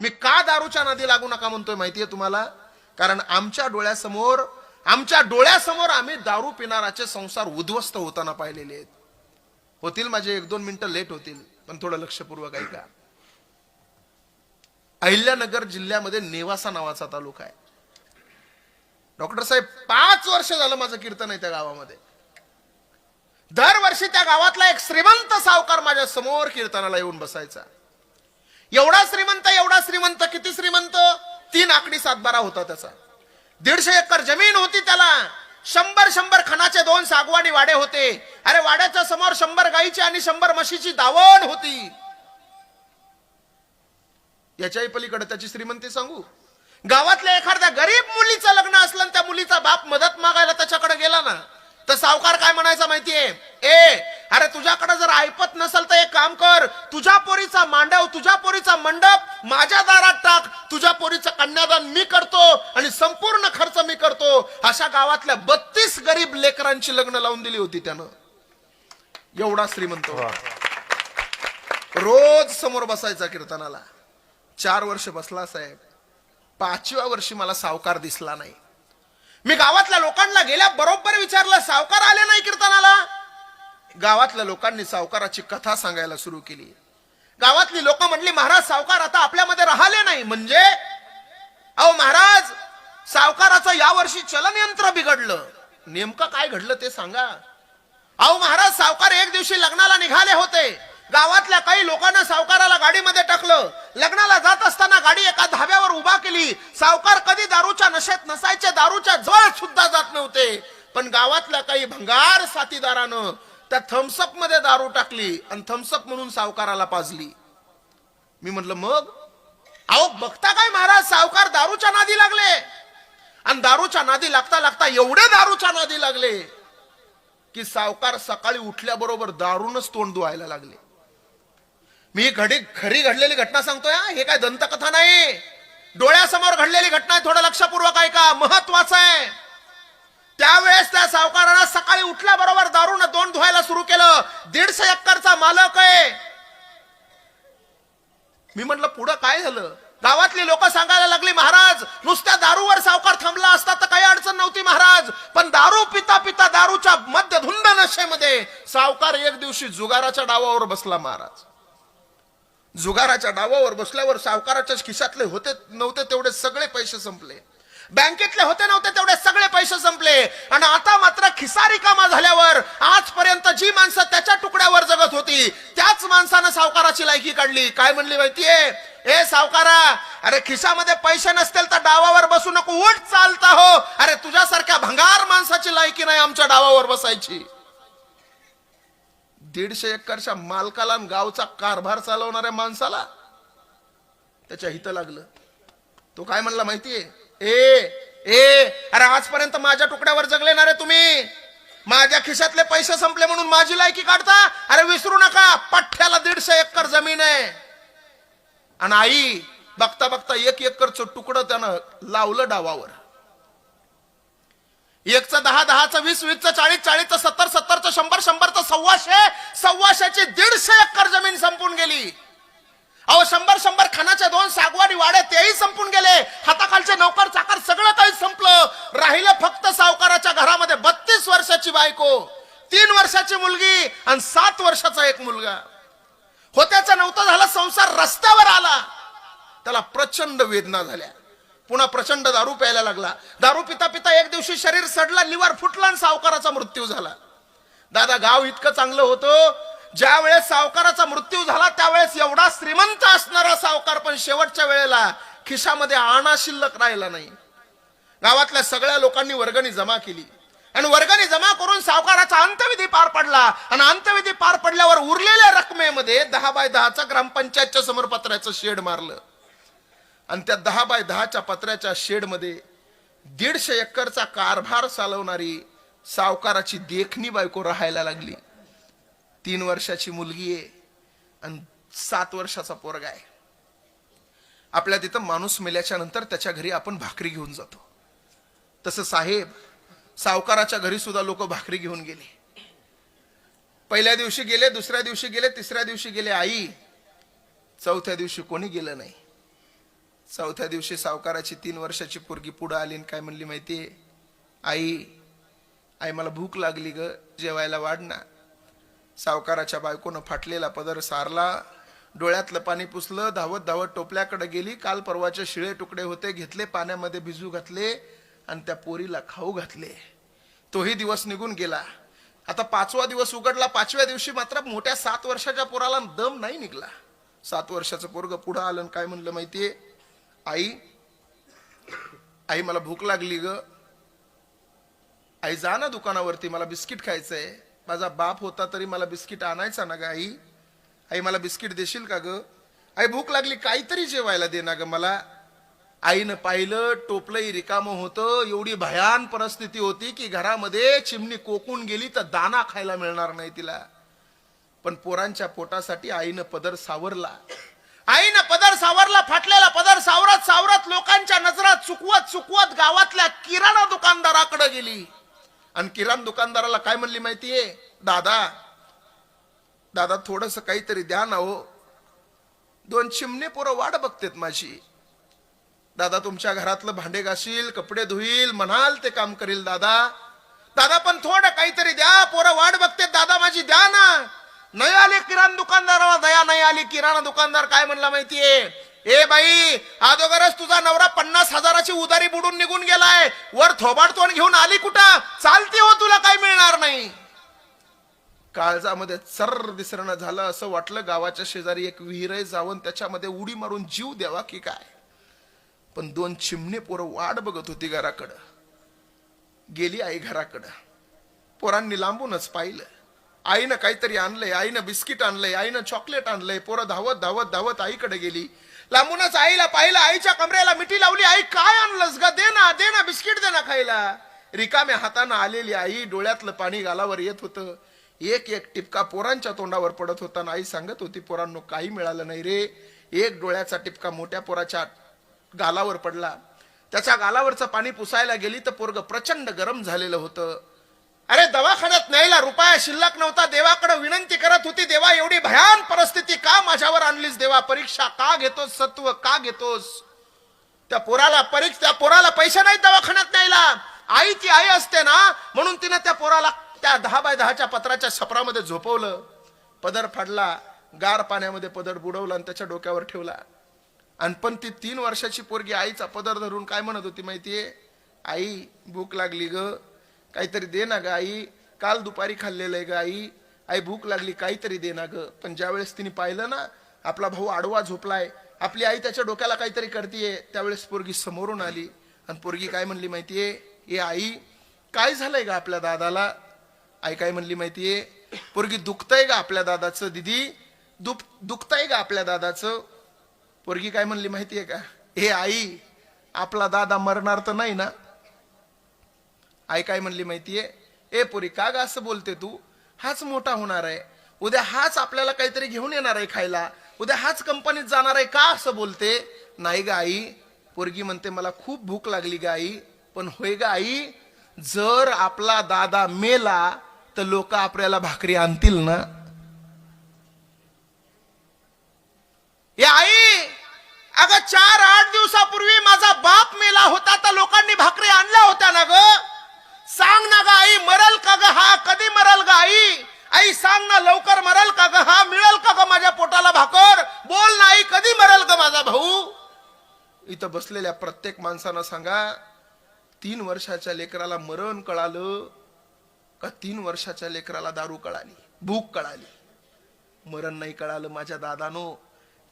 मी का दारूच्या नादी लागू नका म्हणतोय माहितीये तुम्हाला? कारण आमच्या डोळ्यासमोर आमच्या डोळ्यासमोर आम्ही दारू पिणाराचे संसार उद्ध्वस्त होताना पाहिलेले आहेत. होतील माझे एक दोन मिनिटं लेट होतील पण थोडं लक्षपूर्वक ऐका. अहिल्यानगर जिल्ह्यामध्ये नेवासा नावाचा तालुका आहे. डॉक्टर साहेब पाच वर्ष झालं माझं कीर्तन आहे त्या गावामध्ये. दरवर्षी त्या गावातला एक श्रीमंत सावकार माझ्यासमोर कीर्तनाला येऊन बसायचा. एवढा श्रीमंत एवढा श्रीमंत किती श्रीमंत? तीन आकडी सातबारा होता त्याचा. दीडशे एकर जमीन होती त्याला. शंभर शंभर खणाचे दोन सागवानी वाडे होते. अरे वाड्याच्या समोर शंभर गाईची आणि शंभर म्हशीची दावण होती. याच्याही पलीकडे त्याची श्रीमंती सांगू. गावातल्या एखाद्या गरीब मुलीचं लग्न असलं त्या मुलीचा बाप मदत मागायला त्याच्याकडे गेला ना तर सावकार काय म्हणायचा माहितीये? ए अरे तुझ्याकडे जर ऐपत नसेल तर एक काम कर. तुझ्या पोरीचा मांडव तुझ्या पोरीचा मंडप माझ्या दारात टाक. तुझ्या पोरीचं कन्यादान मी करतो आणि संपूर्ण खर्च मी करतो. अशा गावातल्या बत्तीस गरीब लेकरांची लग्न लावून दिली होती त्यानं. एवढा श्रीमंत. रोज समोर बसायचा कीर्तनाला. चार वर्ष बसला साहेब. पाचव्या वर्षी मला सावकार दिसला नाही. मी गावातल्या लोकांना गेल्या बरोबर विचारलं सावकार आले नाही कीर्तनाला? गावातल्या लोकांनी सावकाराची कथा सांगायला सुरू केली. गावातली लोक म्हणली महाराज सावकार आता आपल्यामध्ये राहिले नाही. म्हणजे अहो महाराज सावकाराचं यावर्षी चलनयंत्र बिघडलं. नेमकं काय घडलं ते सांगा. अहो महाराज सावकार एक दिवशी लग्नाला निघाले होते. गावातल्या काही लोकांना सावकाराला गाडीमध्ये टाकलं. लग्नाला जात असताना गाडी एका धाब्यावर उभा केली. सावकार कधी दारूच्या नशेत नसायचे दारूच्या जवळ सुद्धा जात नव्हते. पण गावातल्या काही भंगार साथीदारानं त्या थम्सअपमध्ये दारू टाकली आणि थम्सअप म्हणून सावकाराला पाजली. मी म्हटलं मग? अहो बघता काय महाराज? सावकार दारूच्या नादी लागले. आणि दारूच्या नादी लागता लागता एवढे दारूच्या नादी लागले की सावकार सकाळी उठल्याबरोबर दारूनच तोंड धुवायला लागले. मी घडी खरी घडलेली घटना सांगतोय हे? काय दंतकथा नाही डोळ्यासमोर घडलेली घटना आहे थोडं लक्षपूर्वक ऐका. महत्वाचं आहे. त्यावेळेस त्या सावकारानं सकाळी उठल्याबरोबर दारून दोन धुवायला सुरू केलं. दीडशे एकरचा मालक आहे. मी म्हटलं पुढं काय झालं? गावातली लोक सांगायला लागली महाराज नुसत्या दारूवर सावकार थांबला असता तर काही अडचण नव्हती महाराज. पण दारू पिता पिता दारूच्या मध्यधुंद नशेमध्ये सावकार एक दिवशी जुगाराच्या डावावर बसला महाराज. जुगाराच्या डावावर बसल्यावर सावकाराच्या खिशातले होते नव्हते तेवढे सगळे पैसे संपले. बँकेतले होते नव्हते तेवढे सगळे पैसे संपले. आणि आता मात्र खिसा रिकामा झाल्यावर आजपर्यंत जी माणसं त्याच्या तुकड्यावर जगत होती त्याच माणसानं सावकाराची लायकी काढली. काय म्हणली माहितीये? ए सावकारा अरे खिशामध्ये पैसे नसतील तर डावावर बसू नको उठ चालता हो. अरे तुझ्यासारख्या भंगार माणसाची लायकी नाही आमच्या डावावर बसायची. दीडशे एकरच्या मालकाला गावचा कारभार चालवणाऱ्या माणसाला त्याच्या हित लागलं. तो काय म्हणला माहितीये? ए ए अरे आजपर्यंत माझ्या तुकड्यावर जगले ना रे तुम्ही. माझ्या खिशातले पैसे संपले म्हणून माझी लायकी काढता? अरे विसरू नका पठ्ठ्याला दीडशे एकर जमीन आहे. आणि आई बघता बघता एक एकरचं तुकडं त्यानं लावलं डावावर. एकचं दहा दहाचं वीस वीसचं चाळीस चाळीसचं सत्तर सत्तरचं शंभर शंभरचं सव्वाशे सव्वाशेची दीडशे एकर जमीन संपून गेली. अहो शंभर शंभर खानाच्या दोन सागवानी वाडे तेही संपून गेले. हाताखालचे नोकर चाकर सगळं काही संपलं. राहिलं फक्त सावकाराच्या घरामध्ये बत्तीस वर्षाची बायको तीन वर्षाची मुलगी आणि सात वर्षाचा एक मुलगा. होत्याचा नव्हता झाला संसार रस्त्यावर आला. त्याला प्रचंड वेदना झाल्या. पुन्हा प्रचंड दारू प्यायला लागला. दारू पिता पिता एक दिवशी शरीर सडला लिव्हर फुटला आणि सावकाराचा मृत्यू झाला. दादा गाव इतकं चांगलं होतं. ज्या वेळेस सावकाराचा मृत्यू झाला त्यावेळेस एवढा श्रीमंत असणारा सावकार पण शेवटच्या वेळेला खिशामध्ये आणा शिल्लक राहिला नाही. गावातल्या सगळ्या लोकांनी वर्गणी जमा केली. आणि वर्गणी जमा करून सावकाराचा अंतविधी पार पडला. आणि अंतविधी पार पडल्यावर उरलेल्या रकमेमध्ये दहा बाय दहाचा ग्रामपंचायतच्या समोर पत्र्याचं शेड मारलं. आणि त्या दहा बाय दहाच्या पत्र्याच्या शेडमध्ये दीडशे एकरचा कारभार चालवणारी सावकाराची देखणी बायको राहायला लागली. तीन वर्षाची मुलगी आहे. आणि सात वर्षाचा पोरगा आहे. आपल्या तिथं माणूस मेल्याच्या नंतर त्याच्या घरी आपण भाकरी घेऊन जातो. तसं साहेब सावकाराच्या घरी सुद्धा लोक भाकरी घेऊन गेले. पहिल्या दिवशी गेले दुसऱ्या दिवशी गेले तिसऱ्या दिवशी गेले. आई चौथ्या दिवशी कोणी गेलं नाही. चौथ्या दिवशी सावकाराची तीन वर्षाची पोरगी पुढं आली आणि काय म्हणली माहितीये? आई आई मला भूक लागली ग जेवायला वाढ ना. सावकाराच्या बायकोनं फाटलेला पदर सारला. डोळ्यातलं पाणी पुसलं धावत धावत टोपल्याकडे गेली. काल परवाचे शिळे तुकडे होते घेतले पाण्यामध्ये भिजू घातले आणि त्या पोरीला खाऊ घातले. तोही दिवस निघून गेला. आता पाचवा दिवस उघडला. पाचव्या दिवशी मात्र मोठ्या सात वर्षाच्या पोराला दम नाही निघला. सात वर्षाचं पोरग पुढं आलं आणि काय म्हणलं माहितीये? आई आई मला भूक लागली ग. आई जा ना दुकानावरती मला बिस्किट खायचंय. माझा बाप होता तरी मला बिस्किट आणायचा ना ग आई? आई मला बिस्किट देशील का ग? आई भूक लागली काहीतरी जेवायला दे ना ग मला. आईनं पाहिलं टोपलंही रिकामं होतं. एवढी भयान परिस्थिती होती की घरामध्ये चिमणी कोकून गेली तर दाना खायला मिळणार नाही तिला. पण पोरांच्या पोटासाठी आईनं पदर सावरला. आईनं पदर सावरला फाटलेला पदर सावरत सावरत लोकांच्या नजरात चुकवत चुकवत गावातल्या किराणा दुकानदाराकडे गेली. आणि किराणा दुकानदाराला काय म्हणली माहितीये? दादा दादा थोडस काहीतरी द्या ना हो. दोन चिमणे पोरं वाट बघतेत माझी. दादा तुमच्या घरातलं भांडे घासील कपडे धुईल म्हणाल ते काम करील दादा. दादा पण थोडं काहीतरी द्या पोरं वाट बघते दादा माझी द्या ना. नाही आले किराणा दुकानदाराला दया नाही आली किराणा दुकानदार काय म्हणला माहितीये? ए बाई अगोदरच तुझा नवरा पन्नास हजाराची उदारी बुडून निघून गेलाय. वर थोबाड तोंड घेऊन आली कुठं? चालते हो तुला काय मिळणार नाही. काळजामध्ये चर दिसरणं झालं असं वाटलं. गावाच्या शेजारी एक विहीर आहे जाऊन त्याच्यामध्ये उडी मारून जीव द्यावा की काय? पण दोन चिमणे पोरं वाट बघत होती घराकडं. गेली आई घराकडं. पोरांनी लांबूनच पाहिलं. आईनं काहीतरी आणलंय आईनं बिस्किट आणलंय आईनं चॉकलेट आणलंय. पोरं धावत धावत धावत आईकडे गेली. लांबूनच आईला पाहिलं आईच्या कमरेला मिठी लावली. आई काय आणलंस ग? दे ना दे ना बिस्किट दे ना खायला. रिकाम्या हातानं आलेली आई डोळ्यातलं पाणी गालावर येत होतं. एक एक टिपका पोरांच्या तोंडावर पडत होता आई सांगत होती पोरांनो काही मिळालं नाही रे. एक डोळ्याचा टिपका मोठ्या पोराच्या गालावर पडला. त्याच्या गालावरचं पाणी पुसायला गेली तर पोरग प्रचंड गरम झालेलं होतं. अरे दवाखान्यात न्यायला रुपया शिल्लक नव्हता. देवाकडे विनंती करत होती देवा एवढी भयान परिस्थिती का माझ्यावर आणलीस? देवा परीक्षा का घेतोस? सत्व का घेतोस? त्या पोराला परीक्षा त्या पोराला पैसे नाहीत दवाखान्यात न्यायला. आई ती आई असते ना म्हणून तिनं त्या पोराला त्या दहा बाय दहाच्या पत्राच्या छपरामध्ये झोपवलं पदर फाडला गार पाण्यामध्ये पदर बुडवला आणि त्याच्या डोक्यावर ठेवला. आणि पण ती तीन वर्षाची पोरगी आईचा पदर धरून काय म्हणत होती माहितीये? आई भूक लागली ग. काहीतरी दे ना ग आई. काल दुपारी खाल्लेलं आहे ग आई. आई भूक लागली काहीतरी दे ना ग. पण ज्यावेळेस तिने पाहिलं ना आपला भाऊ आडवा झोपलाय आपली आई त्याच्या डोक्याला काहीतरी करतीये त्यावेळेस पोरगी समोरून आली. आणि पोरगी काय म्हणली माहितीये? ए आई काय झालंय ग आपल्या दादाला? आई काय म्हणली माहितीये? पोरगी दुखतंय का आपल्या दादाचं दिदी. दुख दुखतंय का आपल्या दादाचं. पोरगी काय म्हणली माहितीये का? हे आई आपला दादा मरणार तर नाही ना? आई काय म्हणली माहितीये? ए पोरी का ग असं बोलते तू? हाच मोठा होणार आहे. उद्या हाच आपल्याला काहीतरी घेऊन येणार आहे खायला. उद्या हाच कंपनीत जाणार आहे का असं बोलते? नाही ग आई. पोरगी म्हणते मला खूप भूक लागली ग आई. पण होय ग आई जर आपला दादा मेला तर लोक आपल्याला भाकरी आणतील ना? या आई अगं चार आठ दिवसापूर्वी माझा बाप मेला होता तर लोकांनी भाकरी आणल्या होत्या ना ग. सांग ना ग आई मरल का ग हा? कधी मरल ग आई? आई सांग ना लवकर मरल का ग हा? मिळेल का ग माझ्या पोटाला भाकर? बोल ना आई कधी मरल ग माझा भाऊ? इथं बसलेल्या प्रत्येक माणसानं सांगा तीन वर्षाच्या लेकराला मरण कळालं का तीन वर्षाच्या लेकराला दारू कळाली भूक कळाली. मरण नाही कळालं माझ्या दादानो.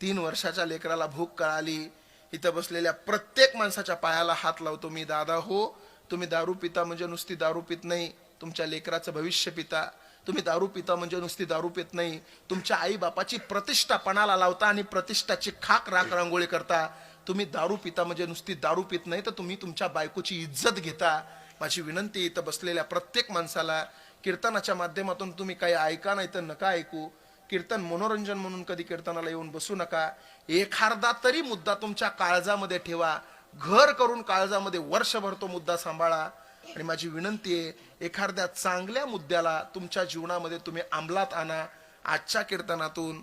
तीन वर्षाच्या लेकराला भूक कळाली. इथं बसलेल्या प्रत्येक माणसाच्या पायाला हात लावतो मी दादा हो तुम्ही दारू पिता म्हणजे नुसती दारू पित नाही. तुमच्या लेकराचं भविष्य पिता. तुम्ही दारू पिता म्हणजे नुसती दारू पित नाही. तुमच्या आई बापाची प्रतिष्ठा पणाला लावता आणि प्रतिष्ठाची खाक राख रांगोळी करता. तुम्ही दारू पिता म्हणजे नुसती दारू पित नाही तर तुम्ही तुमच्या बायकोची इज्जत घेता. माझी विनंती इथं बसलेल्या प्रत्येक माणसाला कीर्तनाच्या माध्यमातून तुम्ही काही ऐका नाही तर नका ऐकू. कीर्तन मनोरंजन म्हणून कधी कीर्तनाला येऊन बसू नका. एखादा तरी मुद्दा तुमच्या काळजामध्ये ठेवा. घर करून काळजामध्ये वर्षभर तो मुद्दा सांभाळा. आणि माझी विनंती आहे एखाद्या चांगल्या मुद्द्याला तुमच्या जीवनामध्ये तुम्ही अंमलात आणा. आजच्या कीर्तनातून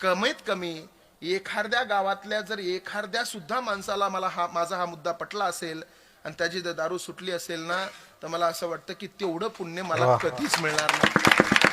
कमीत कमी एखाद्या गावातल्या जर एखाद्या सुद्धा माणसाला मला हा माझा हा मुद्दा पटला असेल आणि त्याची जर दारू सुटली असेल ना तर मला असं वाटतं की तेवढं पुण्य मला कधीच मिळणार नाही.